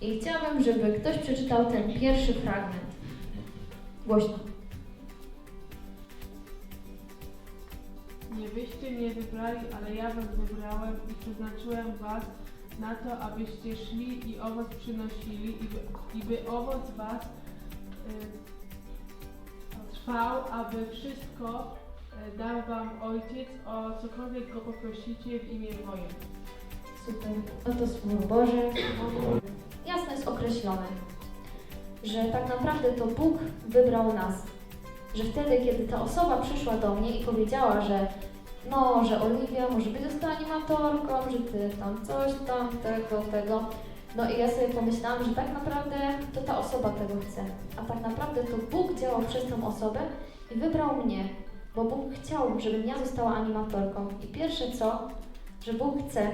I chciałabym, żeby ktoś przeczytał ten pierwszy fragment. Głośno. Nie wyście mnie wybrali, ale ja was wybrałem i przeznaczyłem was na to, abyście szli i owoc przynosili i by, i by owoc was y, trwał, aby wszystko y, dał wam Ojciec, o cokolwiek go poprosicie w imię moje. Super. Oto Słowo Boże. Jasno jest określone, że tak naprawdę to Bóg wybrał nas. Że wtedy, kiedy ta osoba przyszła do mnie i powiedziała, że no, że Oliwia może być została animatorką, że ty tam coś tam, tego, tego. No i ja sobie pomyślałam, że tak naprawdę to ta osoba tego chce. A tak naprawdę to Bóg działał przez tą osobę i wybrał mnie, bo Bóg chciał, żebym ja została animatorką. I pierwsze co, że Bóg chce,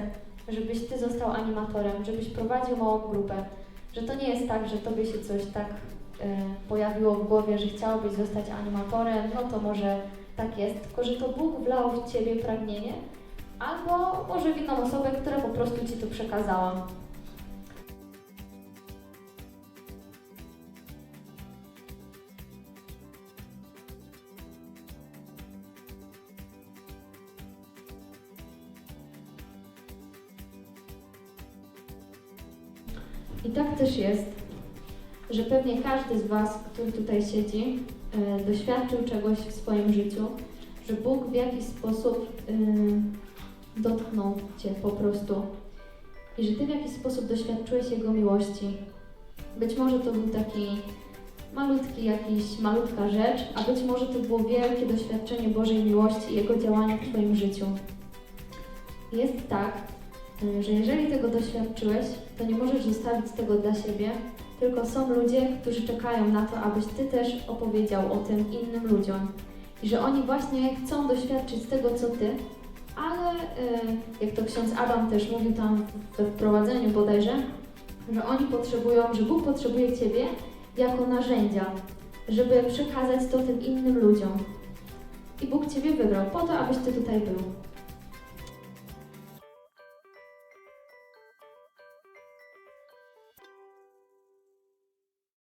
żebyś ty został animatorem, żebyś prowadził małą grupę. Że to nie jest tak, że tobie się coś tak e, pojawiło w głowie, że chciałbyś zostać animatorem, no to może tak jest, tylko że to Bóg wlał w ciebie pragnienie, albo może w inną osobę, która po prostu ci to przekazała. I tak też jest, że pewnie każdy z Was, który tutaj siedzi, e, doświadczył czegoś w swoim życiu, że Bóg w jakiś sposób y, dotknął Cię po prostu i że Ty w jakiś sposób doświadczyłeś Jego miłości. Być może to był taki malutki, jakiś malutka rzecz, a być może to było wielkie doświadczenie Bożej miłości i Jego działania w Twoim życiu. Jest tak, że jeżeli tego doświadczyłeś, to nie możesz zostawić tego dla siebie, tylko są ludzie, którzy czekają na to, abyś Ty też opowiedział o tym innym ludziom. I że oni właśnie chcą doświadczyć tego, co Ty, ale y, jak to ksiądz Adam też mówił tam we wprowadzeniu bodajże, że oni potrzebują, że Bóg potrzebuje Ciebie jako narzędzia, żeby przekazać to tym innym ludziom. I Bóg Ciebie wybrał po to, abyś Ty tutaj był.